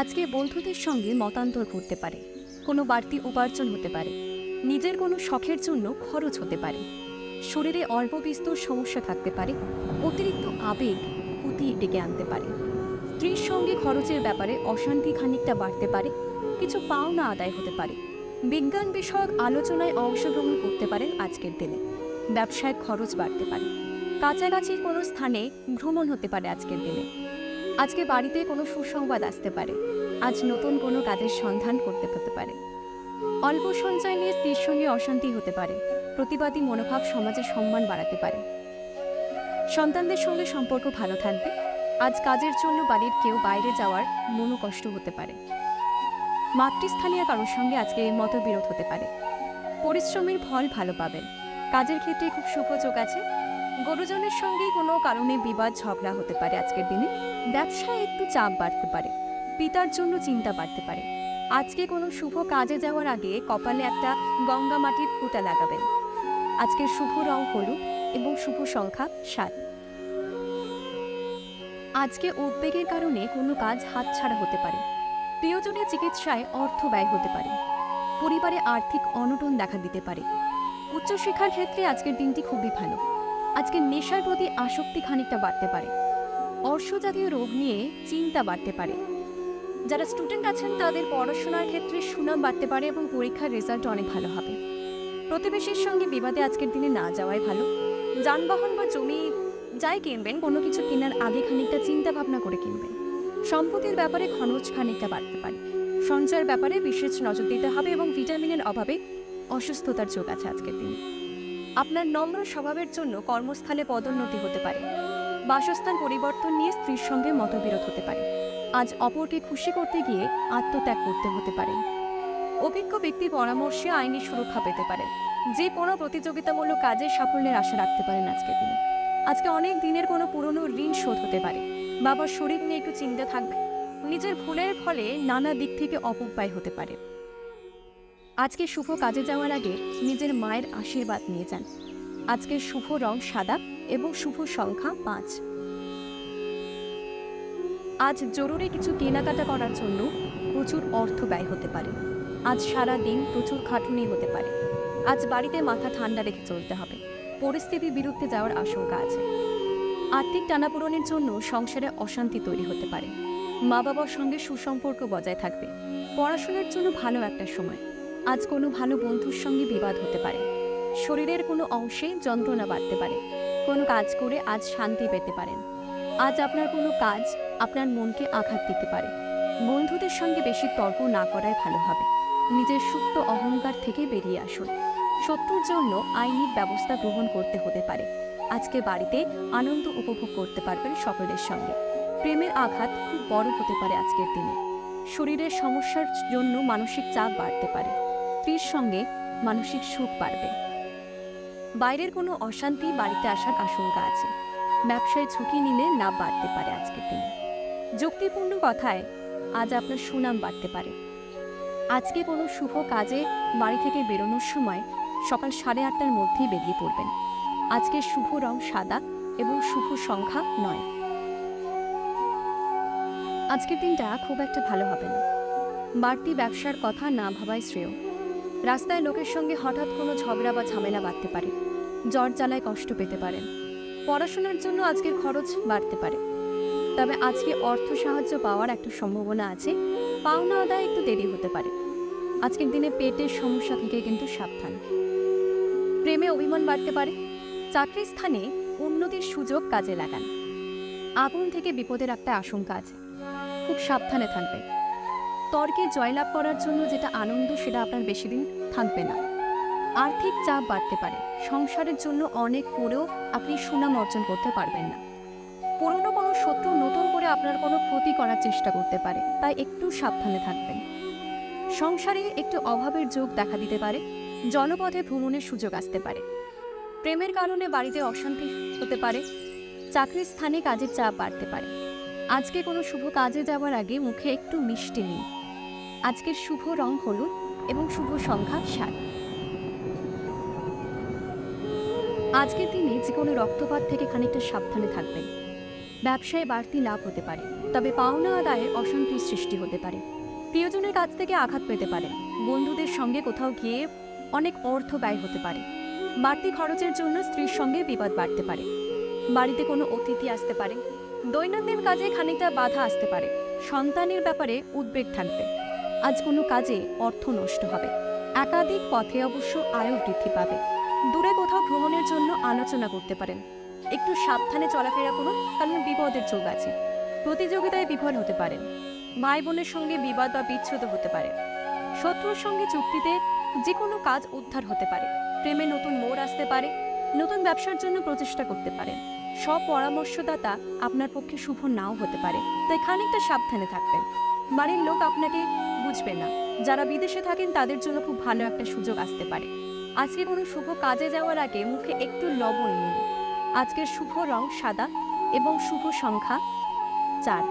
আজকে বন্ধুদের সঙ্গে মতান্তর ঘটতে পারে, কোনো বাড়তি উপার্জন হতে পারে, নিজের কোনো শখের জন্য খরচ হতে পারে, শরীরে অল্প বিস্তর সমস্যা থাকতে পারে, অতিরিক্ত আবেগ অতি ডেকে আনতে পারে, স্ত্রীর সঙ্গে খরচের ব্যাপারে অশান্তি খানিকটা বাড়তে পারে, কিছু পাওনা আদায় হতে পারে, বিজ্ঞান বিষয়ক আলোচনায় অংশগ্রহণ করতে পারেন আজকের দিনে, ব্যবসায় খরচ বাড়তে পারে, কাছাকাছি কোনো স্থানে ভ্রমণ হতে পারে আজকের দিনে। আজকে বাড়িতে কোনো সুসংবাদ আসতে পারে। আজ নতুন কোনো কাজের সন্ধান করতে হতে পারে। অল্প সঞ্চয় নিয়ে স্ত্রীর সঙ্গে অশান্তি হতে পারে। প্রতিবাদী মনোভাব সমাজে সম্মান বাড়াতে পারে। সন্তানদের সঙ্গে সম্পর্ক ভালো থাকবে। আজ কাজের জন্য বাড়ির কেউ বাইরে যাওয়ার মনো কষ্ট হতে পারে। মাতৃস্থানীয় কারোর সঙ্গে আজকে মতবিরোধ হতে পারে। পরিশ্রমের ফল ভালো পাবেন। কাজের ক্ষেত্রে খুব শুভ যোগ আছে। গরুজনের সঙ্গে কোনো কারণে বিবাদ, ঝগড়া হতে পারে আজকের দিনে। ব্যবসায় একটু চাপ বাড়তে পারে। পিতার জন্য চিন্তা বাড়তে পারে। আজকে কোনো শুভ কাজে যাওয়ার আগে কপালে একটা গঙ্গা মাটির ফুটা লাগাবেন। আজকের শুভ রং হলুদ এবং শুভ সংখ্যা সাত। আজকে উদ্বেগের কারণে কোনো কাজ হাতছাড়া হতে পারে। প্রিয়জনের চিকিৎসায় অর্থ ব্যয় হতে পারে। পরিবারে আর্থিক অনটন দেখা দিতে পারে। উচ্চশিক্ষার ক্ষেত্রে আজকের দিনটি খুবই ভালো। আজকে নেশার প্রতি আসক্তি খানিকটা বাড়তে পারে। অর্শজাতীয় রোগ নিয়ে চিন্তা বাড়তে পারে। যারা স্টুডেন্ট আছেন, তাদের পড়াশোনার ক্ষেত্রে সুনাম বাড়তে পারে এবং পরীক্ষার রেজাল্ট অনেক ভালো হবে। প্রতিবেশীর সঙ্গে বিবাদে আজকের দিনে না যাওয়াই ভালো। যানবাহন বা জমি যাই কিনবেন, কোনো কিছু কেনার আগে খানিকটা চিন্তা ভাবনা করে কিনবেন। সম্পত্তির ব্যাপারে খরচ খানিকটা বাড়তে পারে। সঞ্চয়ের ব্যাপারে বিশেষ নজর দিতে হবে এবং ভিটামিনের অভাবে অসুস্থতার যোগ আছে আজকের দিনে। আপনার নম্র স্বভাবের জন্য কর্মস্থলে পদোন্নতি হতে পারে। বাসস্থান পরিবর্তন নিয়ে স্ত্রীর সঙ্গে মতবিরোধ হতে পারে। আজ অপরকে খুশি করতে গিয়ে আত্মত্যাগ করতে হতে পারে। অভিজ্ঞ ব্যক্তি পরামর্শে আইনি সুরক্ষা পেতে পারেন যে কোনো প্রতিযোগিতামূলক কাজে সাফল্যের আশা রাখতে পারেন আজকের দিনে। আজকে অনেক দিনের কোনো পুরনো ঋণ শোধ হতে পারে। বাবার শরীর নিয়ে একটু চিন্তা থাকবে। নিজের ভুলের ফলে নানা দিক থেকে অপব্যয় হতে পারে। আজকে শুভ কাজে যাওয়ার আগে নিজের মায়ের আশীর্বাদ নিয়ে যান। আজকের শুভ রং সাদা এবং শুভ সংখ্যা পাঁচ। আজ জরুরি কিছু কেনাকাটা করার জন্য প্রচুর অর্থ ব্যয় হতে পারে। আজ সারা দিন প্রচুর খাটুনি হতে পারে। আজ বাড়িতে মাথা ঠান্ডা রেখে চলতে হবে। পরিস্থিতি বিরুদ্ধে যাওয়ার আশঙ্কা আছে। আর্থিক টানাপোড়েনের জন্য সংসারে অশান্তি তৈরি হতে পারে। মা বাবার সঙ্গে সুসম্পর্ক বজায় থাকবে। পড়াশোনার জন্য ভালো একটা সময়। আজ কোনো ভালো বন্ধুর সঙ্গে বিবাদ হতে পারে। শরীরের কোনো অংশে যন্ত্রণা বাড়তে পারে। কোনো কাজ করে আজ শান্তি পেতে পারেন। আজ আপনার কোনো কাজ আপনার মনকে আঘাত দিতে পারে। বন্ধুদের সঙ্গে বেশি তর্ক না করাই ভালো হবে। নিজের সুপ্ত অহংকার থেকে বেরিয়ে আসুন। শত্রুর জন্য আইনি ব্যবস্থা গ্রহণ করতে হতে পারে। আজকে বাড়িতে আনন্দ উপভোগ করতে পারবেন সকলের সঙ্গে। প্রেমের আঘাত খুব বড় হতে পারে আজকের দিনে। শরীরের সমস্যার জন্য মানসিক চাপ বাড়তে পারে। স্ত্রীর সঙ্গে মানসিক সুখ বাড়বে। বাইরের কোনো অশান্তি বাড়িতে আসার আশঙ্কা আছে। ব্যবসায় ঝুঁকি নিলে লাভ বাড়তে পারে আজকের দিনে। যুক্তিপূর্ণ কথায় আজ আপনার সুনাম বাড়তে পারে। আজকে কোনো শুভ কাজে বাড়ি থেকে বেরোনোর সময় সকাল সাড়ে আটটার মধ্যেই বেরিয়ে পড়বেন। আজকে শুভ রং সাদা এবং শুভ সংখ্যা নয়। আজকের দিনটা খুব একটা ভালো হবে না। বাড়তি ব্যবসার কথা না ভাবাই শ্রেয়। রাস্তায় লোকের সঙ্গে হঠাৎ কোনো ঝগড়া বা ঝামেলা বাড়তে পারে। জ্বর জ্বালায় কষ্ট পেতে পারেন। পড়াশোনার জন্য আজকের খরচ বাড়তে পারে। তবে আজকে অর্থ সাহায্য পাওয়ার একটা সম্ভাবনা আছে। পাওনা আদায় একটু দেরি হতে পারে। আজকের দিনে পেটের সমস্যা থেকে কিন্তু সাবধান। প্রেমে অভিমান বাড়তে পারে। চাকরির স্থানে উন্নতির সুযোগ কাজে লাগান। আগুন থেকে বিপদের একটা আশঙ্কা আছে। খুব সাবধানে থাকবেন। তর্কে জয়লাভ করার জন্য যেটা আনন্দ, সেটা আপনার বেশি দিন থাকবে না। আর্থিক চাপ বাড়তে পারে। সংসারের জন্য অনেক করেও আপনি সুনাম অর্জন করতে পারবেন না। পুরনো কোনো শত্রু নতুন করে আপনার কোনো ক্ষতি করার চেষ্টা করতে পারে, তাই একটু সাবধানে থাকবেন। সংসারে একটু অভাবের যোগ দেখা দিতে পারে জনপথে ভ্রমণের সুযোগ আসতে পারে। প্রেমের কারণে বাড়িতে অশান্তি হতে পারে, চাকরির স্থানে কাজের চাপ বাড়তে পারে। আজকে কোনো শুভ কাজে যাওয়ার আগে মুখে একটু মিষ্টি নিন। আজকের শুভ রং হলুদ এবং শুভ সংখ্যা সাত আজকের দিনে যে কোনো রক্তপাত থেকে খানিকটা সাবধানে থাকবেন। ব্যবসায় বাড়তি লাভ হতে পারে, তবে পাওনা আদায়ে অশান্তির সৃষ্টি হতে পারে। প্রিয়জনের কাছ থেকে আঘাত পেতে পারে বন্ধুদের সঙ্গে কোথাও গিয়ে অনেক অর্থ ব্যয় হতে পারে। বাড়তি খরচের জন্য স্ত্রীর সঙ্গে বিবাদ বাড়তে পারে। বাড়িতে কোনো অতিথি আসতে পারে, দৈনন্দিন কাজে খানিকটা বাধা আসতে পারে। সন্তানের ব্যাপারে উদ্বেগ থাকবে। আজ কোনো কাজে অর্থ নষ্ট হবে। একাধিক পথে অবশ্য আয়ও বৃদ্ধি পাবে। দূরে কোথাও ভ্রমণের জন্য আলোচনা করতে পারেন। একটু সাবধানে চলাফেরা করুন, কারণ বিপদের যোগ আছে। প্রতিযোগিতায় বিফল হতে পারেন। ভাই বোনের সঙ্গে বিবাদ বা বিচ্ছেদ হতে পারে। শত্রুর সঙ্গে চুক্তিতে যে কোনো কাজ উদ্ধার হতে পারে। প্রেমে নতুন মোড় আসতে পারে। নতুন ব্যবসার জন্য প্রচেষ্টা করতে পারেন। সব পরামর্শদাতা আপনার পক্ষে শুভ নাও হতে পারে। তাই খানিকটা সাবধানে থাকবেন। বাড়ির লোক আপনাকে বুঝবে না। যারা বিদেশে থাকেন, তাদের জন্য খুব ভালো একটা সুযোগ আসতে পারে। আজকে কোনো শুভ কাজে যাওয়ার আগে মুখে একটু লবণ নিন। আজকের শুভ রং সাদা এবং শুভ সংখ্যা চার।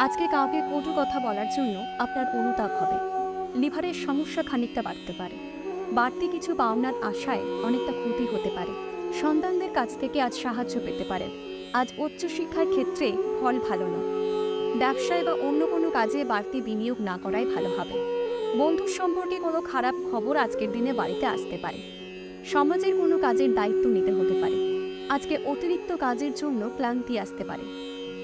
আজকে কাউকে কটু কথা বলার জন্য আপনার অনুতাপ হবে। লিভারের সমস্যা খানিকটা বাড়তে পারে। বাড়তি কিছু পাওনার আশায় অনেকটা ক্ষতি হতে পারে। সন্তানদের কাছ থেকে আজ সাহায্য পেতে পারেন। আজ উচ্চশিক্ষার ক্ষেত্রে ফল ভালো নয়। ব্যবসায় বা অন্য কোনো কাজে বাড়তি বিনিয়োগ না করাই ভালো হবে। বন্ধুর সম্পর্কে কোনো খারাপ খবর আজকের দিনে বাড়িতে আসতে পারে। সমাজের কোনো কাজের দায়িত্ব নিতে হতে পারে। আজকে অতিরিক্ত কাজের জন্য ক্লান্তি আসতে পারে।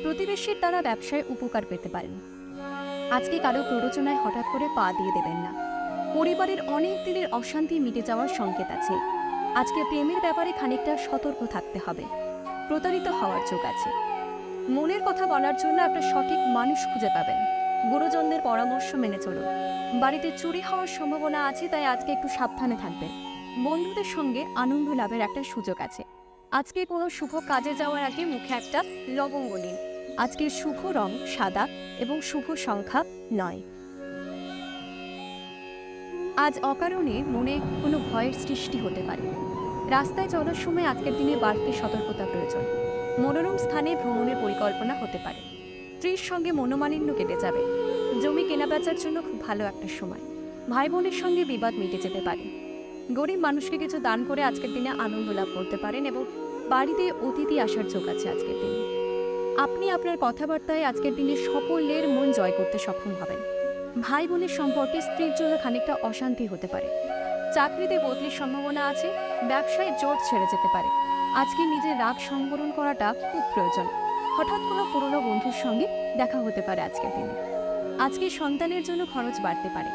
প্রতিবেশীর দ্বারা ব্যবসায় উপকার পেতে পারেন। আজকে কারও প্ররোচনায় হঠাৎ করে পা দিয়ে দেবেন না। পরিবারের অনেক দিনের অশান্তি মিটে যাওয়ার সংকেত আছে। আজকে প্রেমের ব্যাপারে খানিকটা সতর্ক থাকতে হবে। প্রতারিত হওয়ার যোগ আছে। মনের কথা বলার জন্য আপনার সঠিক মানুষ খুঁজে পাবেন। গুরুজনদের পরামর্শ মেনে চলুন। বাড়িতে চুরি হওয়ার সম্ভাবনা আছে, তাই আজকে একটু সাবধানে থাকবেন। বন্ধুদের সঙ্গে আনন্দ লাভের একটা সুযোগ আছে। আজকে কোনো শুভ কাজে যাওয়ার আগে মুখে একটা লবঙ্গ নিন। আজকের শুভ রং সাদা এবং শুভ সংখ্যা নয়। আজ অকারণে মনে কোনো ভয়ের সৃষ্টি হতে পারে। রাস্তায় চলার সময় আজকের দিনে বাড়তি সতর্কতা প্রয়োজন। মনোরম স্থানে ভ্রমণের পরিকল্পনা হতে পারে। স্ত্রীর সঙ্গে মনোমালিন্য কেটে যাবে। জমি কেনাবেচার জন্য খুব ভালো একটা সময়। ভাই বোনের সঙ্গে বিবাদ মিটে যেতে পারে। গরিব মানুষকে কিছু দান করে আজকের দিনে আনন্দ লাভ করতে পারেন এবং বাড়িতে অতিথি আসার যোগ আছে আজকের দিনে। আপনি আপনার কথাবার্তায় আজকের দিনে সকলের মন জয় করতে সক্ষম হবেন। ভাই বোনের সম্পর্কে স্ত্রীর জন্য খানিকটা অশান্তি হতে পারে। চাকরিতে বদলির সম্ভাবনা আছে, ব্যবসায় জোর ছেড়ে যেতে পারে। আজকে নিজের রাগ সংবরণ করাটা খুব প্রয়োজন। হঠাৎ কোনো পুরনো বন্ধুর সঙ্গে দেখা হতে পারে আজকের দিনে। আজকে সন্তানের জন্য খরচ বাড়তে পারে।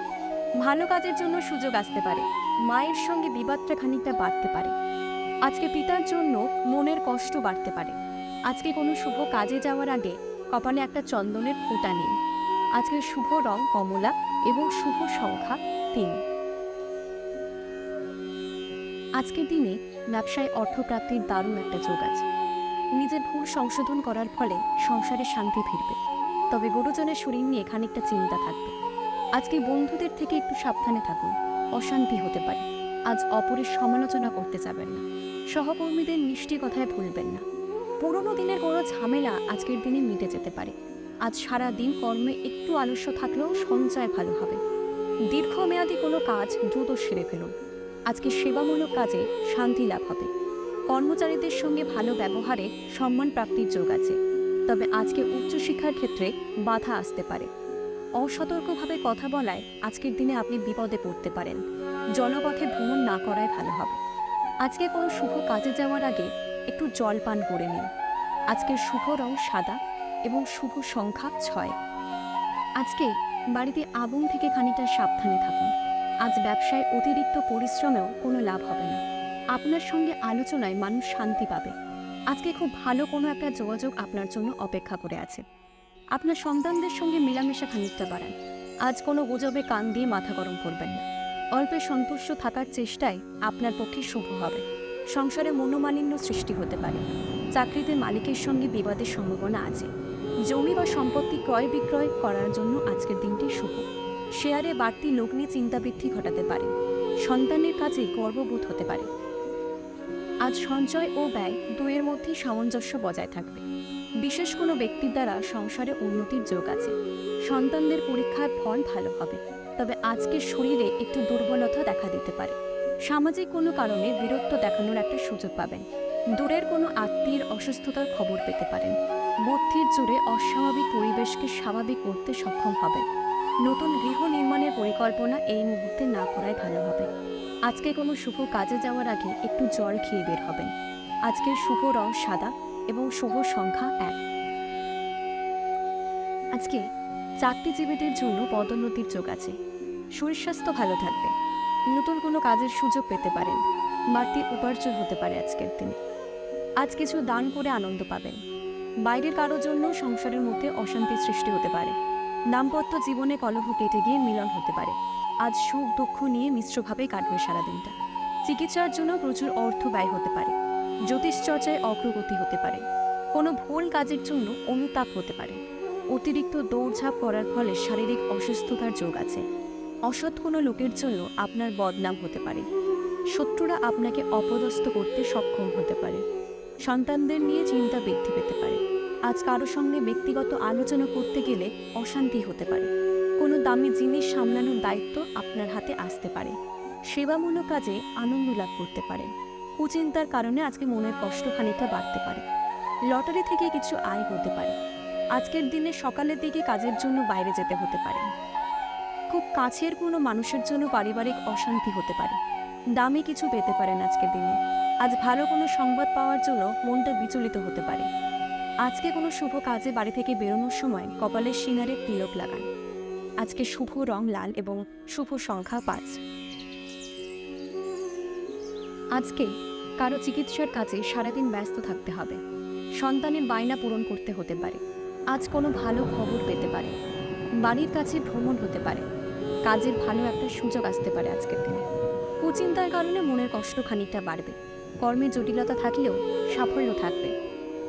ভালো কাজের জন্য সুযোগ আসতে পারে। মায়ের সঙ্গে বিবাদটা খানিকটা বাড়তে পারে। আজকে পিতার জন্য মনের কষ্ট বাড়তে পারে। আজকে কোনো শুভ কাজে যাওয়ার আগে কপালে একটা চন্দনের ফোঁটা নিন আজকের শুভ রং কমলা এবং শুভ সংখ্যা তিন। আজকের দিনে ব্যবসায় অর্থপ্রাপ্তির দারুণ একটা যোগ আছে। নিজের ভুল সংশোধন করার ফলে সংসারে শান্তি ফিরবে। তবে গুরুজনের শরীর নিয়ে খানিকটা চিন্তা থাকবে। আজকে বন্ধুদের থেকে একটু সাবধানে থাকুন, অশান্তি হতে পারে। আজ অপরের সমালোচনা করতে যাবেন না। সহকর্মীদের মিষ্টি কথায় ভুলবেন না। পুরোনো দিনের কোনো ঝামেলা আজকের দিনে মিটে যেতে পারে। আজ সারা দিন কর্মে একটু আলস্য থাকলেও সঞ্চয় ভালো হবে। দীর্ঘমেয়াদী কোনো কাজ দ্রুত সেরে ফেলুন। আজকে সেবামূলক কাজে শান্তি লাভ হবে। কর্মচারীদের সঙ্গে ভালো ব্যবহারে সম্মান প্রাপ্তির যোগ আছে। তবে আজকে উচ্চশিক্ষার ক্ষেত্রে বাধা আসতে পারে। অসতর্কভাবে কথা বলায় আজকের দিনে আপনি বিপদে পড়তে পারেন। জলপথে ভ্রমণ না করাই ভালো হবে। আজকে কোনো শুভ কাজে যাওয়ার আগে একটু জল পান করে নিন। আজকের শুভ রং সাদা এবং শুভ সংখ্যা ছয়। আজকে বাড়িতে আগুন থেকে খানিকটা সাবধানে থাকুন। আজ ব্যবসায় অতিরিক্ত পরিশ্রমেও কোনো লাভ হবে না। আপনার সঙ্গে আলোচনায় মানুষ শান্তি পাবে। আজকে খুব ভালো কোনো একটা যোগাযোগ আপনার জন্য অপেক্ষা করে আছে। আপনার সন্তানদের সঙ্গে মেলামেশা খানিকটা বাড়ান। আজ কোনো গুজবে কান দিয়ে মাথা গরম করবেন না। অল্পে সন্তুষ্ট থাকার চেষ্টায় আপনার পক্ষে শুভ হবে। সংসারে মনোমালিন্য সৃষ্টি হতে পারে। চাকরিতে মালিকের সঙ্গে বিবাদের সম্ভাবনা আছে। জমি বা সম্পত্তি ক্রয় বিক্রয় করার জন্য আজকের শুভ শেয়ারে বাড়তি লগ্নি চিন্তা বৃদ্ধি ঘটাতে পারে। সন্তানের কাজে গর্ববোধ হতে পারে। আজ সঞ্চয় ও ব্যয় দুয়ের মধ্যে সামঞ্জস্য বজায় থাকবে। বিশেষ কোনো ব্যক্তির দ্বারা সংসারে উন্নতির যোগ আছে। সন্তানদের পরীক্ষায় ফল ভালো হবে। তবে আজকের শরীরে একটু দুর্বলতা দেখা দিতে পারে। সামাজিক কোনো কারণে বীরত্ব দেখানোর একটা সুযোগ পাবেন। দূরের কোনো আত্মীয়ের অসুস্থতার খবর পেতে পারেন। বুদ্ধির জোরে অস্বাভাবিক পরিবেশকে স্বাভাবিক করতে সক্ষম হবেন। নতুন গৃহ নির্মাণের পরিকল্পনা এই মুহূর্তে না করাই ভালো হবে। আজকে কোনো শুভ কাজে যাওয়ার আগে একটু জল খেয়ে বের হবেন। আজকের শুভ রং সাদা এবং শুভ সংখ্যা এক। আজকে চাকরিজীবীদের জন্য পদোন্নতির যোগ আছে। শরীর স্বাস্থ্য ভালো থাকবে। নতুন কোনো কাজের সুযোগ পেতে পারেন। বাড়তি উপার্জন হতে পারে আজকের দিনে। আজ কিছু দান করে আনন্দ পাবেন। বাইরের কারোর জন্য সংসারের মধ্যে অশান্তি সৃষ্টি হতে পারে। দাম্পত্য জীবনে কলহ কেটে গিয়ে মিলন হতে পারে। আজ সুখ দুঃখ নিয়ে মিশ্রভাবে কাটবে সারাদিনটা। চিকিৎসার জন্য প্রচুর অর্থ ব্যয় হতে পারে। জ্যোতিষ চর্চায় অগ্রগতি হতে পারে। কোনো ভুল কাজের জন্য অনুতাপ হতে পারে। অতিরিক্ত দৌড়ঝাঁপ করার ফলে শারীরিক অসুস্থতার যোগ আছে। অসৎ কোনো লোকের জন্য আপনার বদনাম হতে পারে। শত্রুরা আপনাকে অপদস্থ করতে সক্ষম হতে পারে। সন্তানদের নিয়ে চিন্তা বৃদ্ধি পেতে পারে। আজ কারও সঙ্গে ব্যক্তিগত আলোচনা করতে গেলে অশান্তি হতে পারে। কোনো দামি জিনিস সামলানোর দায়িত্ব আপনার হাতে আসতে পারে। সেবামূলক কাজে আনন্দ লাভ করতে পারেন কুচিন্তার কারণে আজকে মনের কষ্ট খানিকটা বাড়তে পারে। লটারি থেকে কিছু আয় হতে পারে। আজকের দিনে সকালের দিকে কাজের জন্য বাইরে যেতে হতে পারে। খুব কাছের কোনো মানুষের জন্য পারিবারিক অশান্তি হতে পারে। দামি কিছু পেতে পারেন আজকের দিনে। আজ ভালো কোনো সংবাদ পাওয়ার জন্য মনটা বিচলিত হতে পারে। আজকে কোনো শুভ কাজে বাড়ি থেকে বেরোনোর সময় কপালের সিনারে তিলক লাগান। আজকে শুভ রং লাল এবং শুভ সংখ্যা পাঁচ। আজকে কারও চিকিৎসার কাজে সারাদিন ব্যস্ত থাকতে হবে। সন্তানের বায়না পূরণ করতে হতে পারে। আজ কোনো ভালো খবর পেতে পারে। বাড়ির কাছে ভ্রমণ হতে পারে। কাজের ভালো একটা সুযোগ আসতে পারে আজকের দিনে। কুচিন্তার কারণে মনের কষ্ট খানিকটা বাড়বে। কর্মে জটিলতা থাকলেও সাফল্য থাকবে।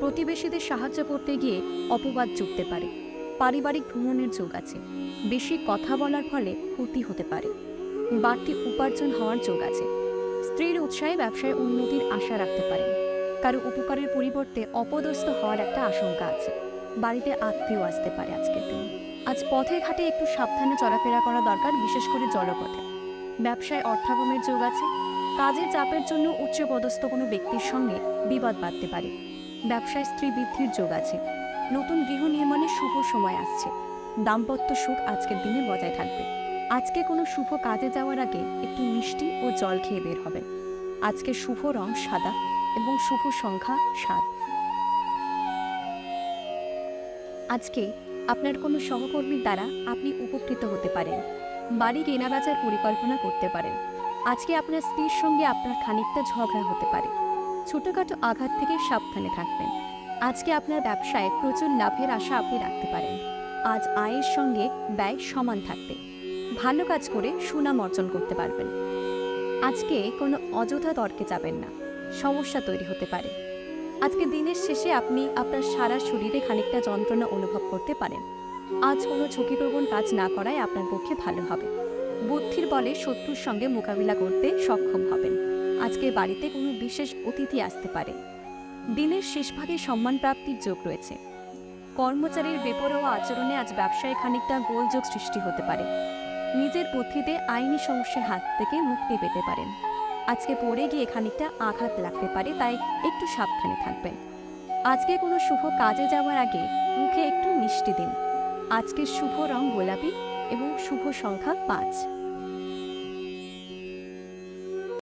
প্রতিবেশীদের সাহায্য করতে গিয়ে অপবাদ জুটতে পারে। পারিবারিক ভ্রমণের যোগ আছে। বেশি কথা বলার ফলে ক্ষতি হতে পারে। বাড়তি উপার্জন হওয়ার যোগ আছে। স্ত্রীর উৎসাহে ব্যবসায় উন্নতির আশা রাখতে পারেন। কারও উপকারের পরিবর্তে অপদস্থ হওয়ার একটা আশঙ্কা আছে। বাড়িতে আত্মীয় আসতে পারে আজকের দিনে। আজ পথে ঘাটে একটু সাবধানে চলাফেরা করা দরকার, বিশেষ করে জলপথে। ব্যবসায় অর্থাগমের যোগ আছে। কাজের চাপের জন্য উচ্চপদস্থ কোনো ব্যক্তির সঙ্গে বিবাদ বাড়তে পারে। ব্যবসায় স্ত্রী বৃদ্ধির যোগ আছে। নতুন গৃহ নির্মাণের শুভ সময় আসছে। দাম্পত্য সুখ আজকের দিনে বজায় থাকবে। আজকে কোনো শুভ কাজে যাওয়ার আগে একটু মিষ্টি ও জল খেয়ে বের হবেন। আজকে শুভ রং সাদা এবং শুভ সংখ্যা সাত। আজকে আপনার কোনো সহকর্মীর দ্বারা আপনি উপকৃত হতে পারেন। বাড়ি কেনাবেচার পরিকল্পনা করতে পারেন। আজকে আপনার স্ত্রীর সঙ্গে আপনার খানিকটা ঝগড়া হতে পারে। ছোটোখাটো আঘাত থেকে সাবধানে থাকবেন। আজকে আপনার ব্যবসায় প্রচুর লাভের আশা আপনি রাখতে পারেন। আজ আয়ের সঙ্গে ব্যয় সমান থাকবে। ভালো কাজ করে সুনাম অর্জন করতে পারবেন। আজকে কোনো অযথা তর্কে যাবেন না। সমস্যা তৈরি হতে পারে। আজকে দিনের শেষে আপনি আপনার সারা শরীরে খানিকটা যন্ত্রণা অনুভব করতে পারেন। আজ কোনো ঝুঁকিপ্রবণ কাজ না করায় আপনার পক্ষে ভালো হবে। বুদ্ধির বলে শত্রুর সঙ্গে মোকাবিলা করতে সক্ষম হবেন। আজকে বাড়িতে কোনো বিশেষ অতিথি আসতে পারে। দিনের শেষভাগে সম্মান প্রাপ্তির যোগ রয়েছে। কর্মচারীর বেপরোয়া আচরণে আজ ব্যবসায় খানিকটা গোলযোগ সৃষ্টি হতে পারে। নিজের বুদ্ধিতে আইনি সমস্যার হাত থেকে মুক্তি পেতে পারেন। আজকে পড়ে গিয়ে খানিকটা আঘাত লাগতে পারে, তাই একটু সাবধানে থাকবেন। আজকে কোনো শুভ কাজে যাওয়ার আগে মুখে একটু মিষ্টি দিন। আজকের শুভ রং গোলাপি এবং শুভ সংখ্যা পাঁচ।